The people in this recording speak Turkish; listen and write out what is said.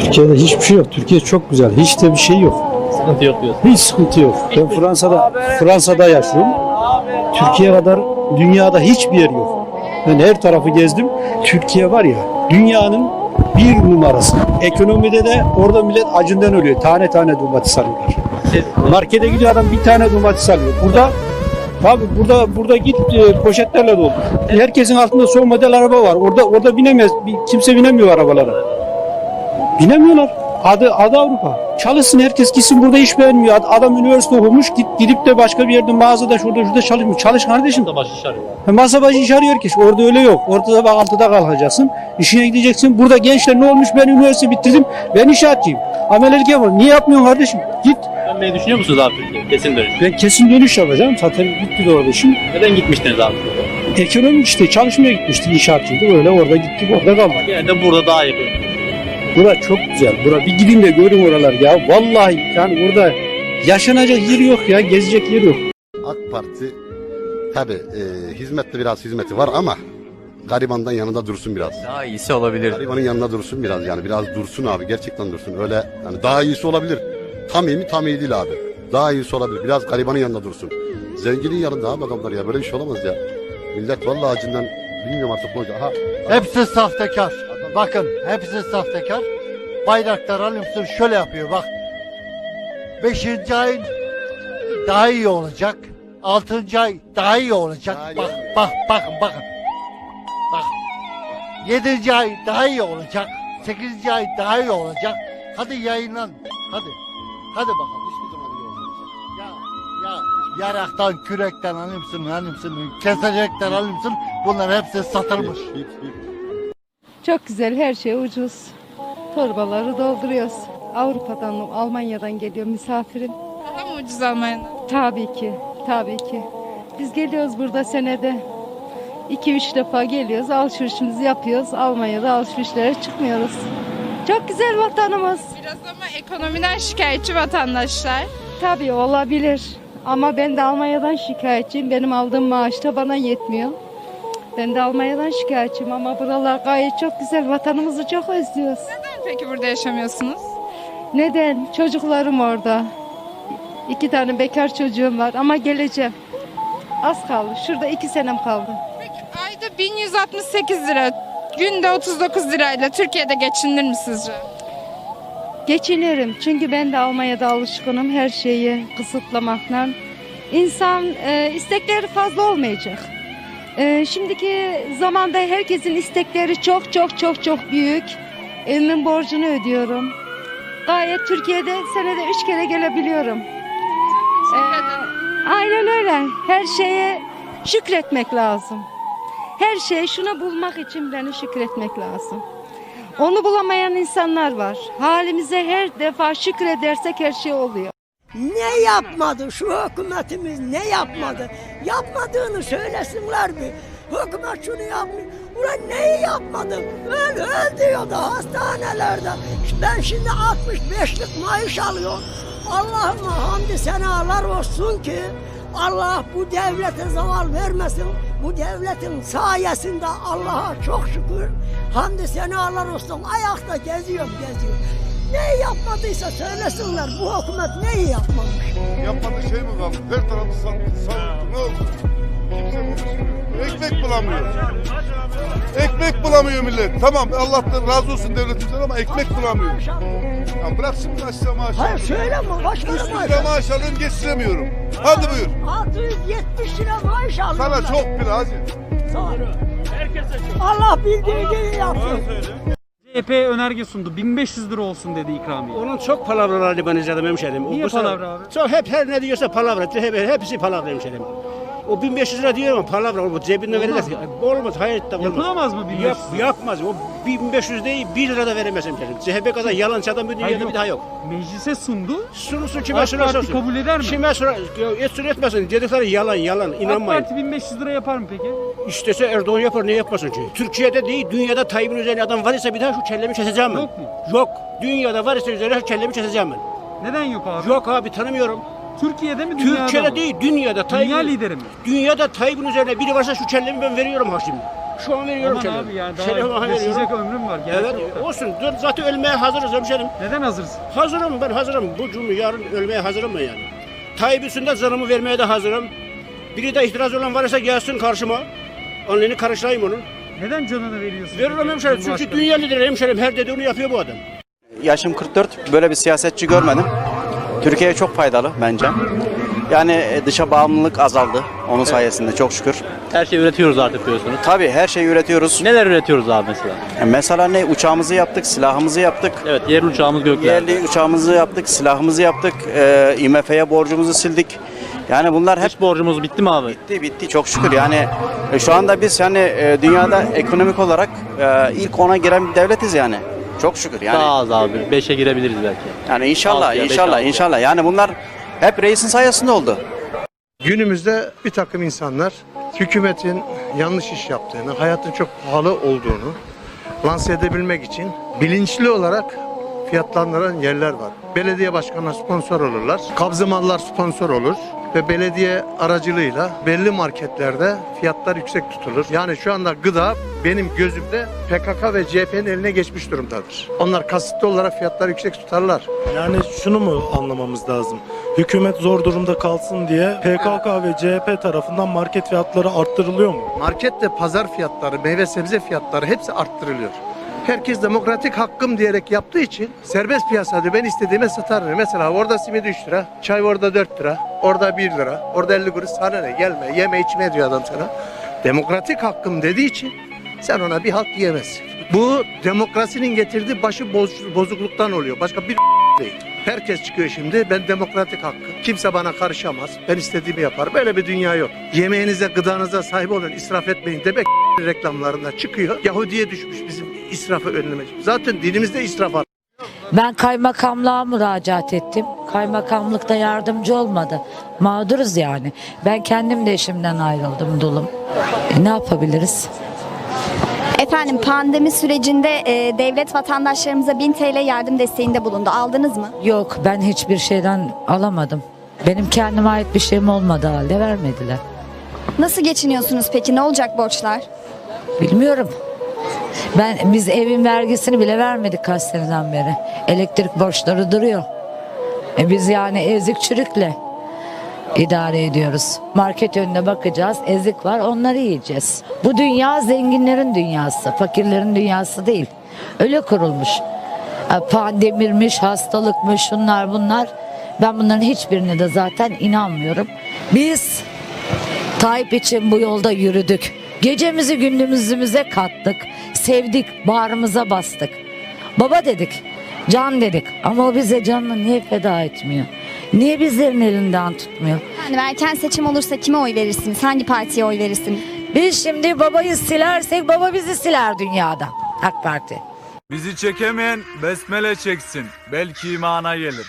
Türkiye'de hiçbir şey yok. Türkiye çok güzel. Hiç de bir şey yok. Sıkıntı yok diyorsun. Hiç sıkıntı yok. Ben Fransa'da Fransa'da yaşıyorum. Türkiye kadar dünyada hiçbir yer yok. Ben her tarafı gezdim. Türkiye var ya dünyanın bir numarası. Ekonomide de orada millet acından ölüyor. Tane tane domates alıyorlar. Markete gidiyor adam bir tane domates alıyor. Burada Tabi burada burada git e, poşetlerle doldur. Herkesin altında son model araba var. Orada orada binemez. Kimse binemiyor arabalara. Binemiyorlar. Adı, adı Avrupa. Çalışsın herkes gitsin burada iş beğenmiyor. Ad- Adam üniversite okumuş git, gidip de başka bir yerde mağazada şurada şurada çalışmıyor. Çalış kardeşim. da başı şarıyor. Ha, Masa başı iş arıyor ki. Orada öyle yok. Orada sabah altıda kalkacaksın. İşine gideceksin. Burada gençler ne olmuş ben üniversite bitirdim. Ben inşaatçıyım. Amelelik yapalım. Niye yapmıyorsun kardeşim? Git. Dönmeyi düşünüyor musunuz abi? Kesin dönüş. Ben kesin dönüş yapacağım. Zaten bitti de orada işim. Neden gitmiştiniz abi? Ekonomik işte çalışmaya gitmiştik inşaatçıydı. Öyle orada gittik orada kaldık. Yine de burada daha yakın. Bura çok güzel. Bura bir gidin de görün oralar ya. Vallahi yani burada yaşanacak yeri yok ya. Gezecek yeri yok. AK Parti tabi e, hizmette biraz hizmeti var ama garibandan yanında dursun biraz. Daha iyisi olabilir. Garibanın yanında dursun biraz yani biraz dursun abi gerçekten dursun. Öyle yani daha iyisi olabilir. Tam iyi mi tam iyi değil abi. Daha iyisi olabilir. Biraz garibanın yanında dursun. Zenginin yanında abi adamlar ya böyle iş olamaz ya. Millet vallahi acından bilmiyorum artık ne olacak. Aha, Hepsi sahtekar. Bakın hepsi sahtekar. Bayraktar Alimsun şöyle yapıyor bak. Beşinci ay daha iyi olacak. Altıncı ay daha iyi olacak. Daha iyi bak olacak. bak bakın bakın. Bak. Yedinci ay daha iyi olacak. Sekizinci ay daha iyi olacak. Hadi yayınlan. Hadi. Hadi bakalım. hiçbir zaman iyi olmayacak. Ya, ya yaraktan, kürekten alimsin, alimsin, kesecekten alimsin. Bunlar hepsi satılmış. Hiç, hiç. Çok güzel, her şey ucuz. Torbaları dolduruyoruz. Avrupa'dan, Almanya'dan geliyor misafirim. Daha mı ucuz Almanya'da? Tabii ki, tabii ki. Biz geliyoruz burada senede. 2-3 defa geliyoruz, alışverişimizi yapıyoruz. Almanya'da alışverişlere çıkmıyoruz. Çok güzel vatanımız. Biraz ama ekonomiden şikayetçi vatandaşlar. Tabii olabilir. Ama ben de Almanya'dan şikayetçiyim. Benim aldığım maaş da bana yetmiyor. Ben de Almanya'dan şikayetçiyim ama buralar gayet çok güzel. Vatanımızı çok özlüyoruz. Neden peki burada yaşamıyorsunuz? Neden? Çocuklarım orada. İki tane bekar çocuğum var ama geleceğim. Az kaldı. Şurada iki senem kaldı. Peki ayda 1168 lira, günde 39 lirayla Türkiye'de geçinilir mi sizce? Geçinirim. Çünkü ben de Almanya'da alışkınım her şeyi kısıtlamakla. İnsan e, istekleri fazla olmayacak. E, şimdiki zamanda herkesin istekleri çok çok çok çok büyük. Evimin borcunu ödüyorum. Gayet Türkiye'de senede üç kere gelebiliyorum. E, aynen öyle. Her şeye şükretmek lazım. Her şey şunu bulmak için beni şükretmek lazım. Onu bulamayan insanlar var. Halimize her defa şükredersek her şey oluyor. Ne yapmadı şu hükümetimiz ne yapmadı? Yapmadığını söylesinler mi? Hükümet şunu yapmıyor. Ulan neyi yapmadı? Öl öl diyordu hastanelerde. Ben şimdi 65'lik maaş alıyorum. Allah'ıma hamdi senalar olsun ki Allah bu devlete zaval vermesin. Bu devletin sayesinde Allah'a çok şükür hamdi senalar olsun. Ayakta geziyorum geziyorum. Ne yapmadıysa söylesinler bu hükümet neyi yapmamış? Yapmadığı şey mi kaldı? Her tarafı savurdu. Ne oldu? Kimse konuşmuyor. Ekmek bulamıyor. Ekmek bulamıyor millet. Tamam Allah'tan razı olsun devletimizden ama ekmek bulamıyor. Ya bırak şimdi aşağı maaş. Hayır söyleme kaç 3 para bin maaş? lira maaş alıyorum geçiremiyorum. Hadi buyur. 670 lira maaş alıyorum. Sana çok bile hacı. Sağ ol. Allah bildiği gibi yapsın. CHP önerge sundu. 1500 lira olsun dedi ikramiye. Onun çok palavralarını ben izledim hemşerim. Niye Bu palavra abi? Çok hep her ne diyorsa palavra. Hep, hepsi palavra hemşerim. O 1500 lira diyor ama palavra o cebinde verecek. Olmaz hayatta olmaz. Yapılamaz mı 1500? Yap, yapmaz. O 1500 değil 1 lira da veremez hemşerim. CHP kadar yalancı adam bu Hayır, dünyada yok. bir daha yok. Meclise sundu. Sunulsun kime AK sunarsa Parti olsun. kabul eder mi? Kime sorar, etsin etmesin. Dedikleri yalan yalan. AK İnanmayın. Parti 1500 lira yapar mı peki? İstese Erdoğan yapar ne yapmasın ki? Türkiye'de değil dünyada Tayyip'in üzerine adam var ise bir daha şu kellemi keseceğim ben. Yok mu? Yok. Dünyada var ise üzerine şu kellemi keseceğim ben. Neden yok abi? Yok abi tanımıyorum. Türkiye'de mi dünyada Türkiye'de mı? değil dünyada Tayyip. Dünya lideri mi? Dünyada Tayyip'in üzerine biri varsa şu kellemi ben veriyorum ha şimdi. Şu an veriyorum Aman şeref. abi ya Şeref daha yaşayacak ömrüm var. Gerek Evet yok da. olsun. Dur, zaten ölmeye hazırız hemşerim. Neden hazırsın? Hazırım ben hazırım. Bu cumhur yarın ölmeye hazırım ben yani. Tayyip üstünde canımı vermeye de hazırım. Biri de itiraz olan varsa gelsin karşıma. Onlarını karışlayayım onun. Neden canını veriyorsun? Veririm peki hemşerim. Çünkü Cumhurbaşkanı? dünya lideri hemşerim. Her dediğini yapıyor bu adam. Yaşım 44. Böyle bir siyasetçi görmedim. Türkiye'ye çok faydalı bence. Yani e, dışa bağımlılık azaldı onun sayesinde çok şükür. Her şeyi üretiyoruz artık diyorsunuz. Tabii her şeyi üretiyoruz. Neler üretiyoruz abi mesela? E, Mesela ne? Uçağımızı yaptık, silahımızı yaptık. Evet yerli uçağımız göklerde. Yerli uçağımızı yaptık, silahımızı yaptık. E, IMF'ye borcumuzu sildik. Yani bunlar hep Dış borcumuz bitti mi abi? bitti, bitti çok şükür. Yani e, şu anda biz yani e, dünyada ekonomik olarak e, ilk ona giren bir devletiz yani. Çok şükür yani. Daha az abi. 5'e girebiliriz belki. Yani inşallah, Altıya, inşallah, altıya. inşallah. Yani bunlar hep reisin sayesinde oldu. Günümüzde bir takım insanlar hükümetin yanlış iş yaptığını, hayatın çok pahalı olduğunu lanse edebilmek için bilinçli olarak fiyatlandıran yerler var. Belediye başkanına sponsor olurlar. Kabzı mallar sponsor olur ve belediye aracılığıyla belli marketlerde fiyatlar yüksek tutulur. Yani şu anda gıda benim gözümde PKK ve CHP'nin eline geçmiş durumdadır. Onlar kasıtlı olarak fiyatları yüksek tutarlar. Yani şunu mu anlamamız lazım? Hükümet zor durumda kalsın diye PKK ve CHP tarafından market fiyatları arttırılıyor mu? Markette pazar fiyatları, meyve sebze fiyatları hepsi arttırılıyor. Herkes demokratik hakkım diyerek yaptığı için serbest piyasada ben istediğime satarım. Mesela orada simit 3 lira, çay orada 4 lira, orada 1 lira, orada 50 kuruş sana ne gelme yeme içme diyor adam sana. Demokratik hakkım dediği için sen ona bir hak diyemezsin. Bu demokrasinin getirdiği başı boz- bozukluktan oluyor. Başka bir değil. Herkes çıkıyor şimdi ben demokratik hakkı. Kimse bana karışamaz. Ben istediğimi yaparım. Böyle bir dünya yok. Yemeğinize, gıdanıza sahip olun, israf etmeyin demek reklamlarında çıkıyor. Yahudi'ye düşmüş bizim israfı önlemek. Zaten dinimizde israf var. Ben kaymakamlığa müracaat ettim. Kaymakamlıkta yardımcı olmadı. Mağduruz yani. Ben kendim de eşimden ayrıldım dulum. E, ne yapabiliriz? Efendim pandemi sürecinde e, devlet vatandaşlarımıza 1000 TL yardım desteğinde bulundu. Aldınız mı? Yok ben hiçbir şeyden alamadım. Benim kendime ait bir şeyim olmadığı halde vermediler. Nasıl geçiniyorsunuz peki? Ne olacak borçlar? Bilmiyorum. Ben biz evin vergisini bile vermedik kaç seneden beri. Elektrik borçları duruyor. E biz yani ezik çürükle idare ediyoruz. Market önüne bakacağız. Ezik var onları yiyeceğiz. Bu dünya zenginlerin dünyası. Fakirlerin dünyası değil. Öyle kurulmuş. E, Pandemirmiş, hastalıkmış, şunlar bunlar. Ben bunların hiçbirine de zaten inanmıyorum. Biz Tayyip için bu yolda yürüdük. Gecemizi gündüzümüze kattık. Sevdik, bağrımıza bastık. Baba dedik, can dedik. Ama o bize canını niye feda etmiyor? Niye bizlerin elinden tutmuyor? Yani erken seçim olursa kime oy verirsiniz? Hangi partiye oy verirsiniz? Biz şimdi babayı silersek baba bizi siler dünyada. AK Parti. Bizi çekemeyen besmele çeksin. Belki imana gelir.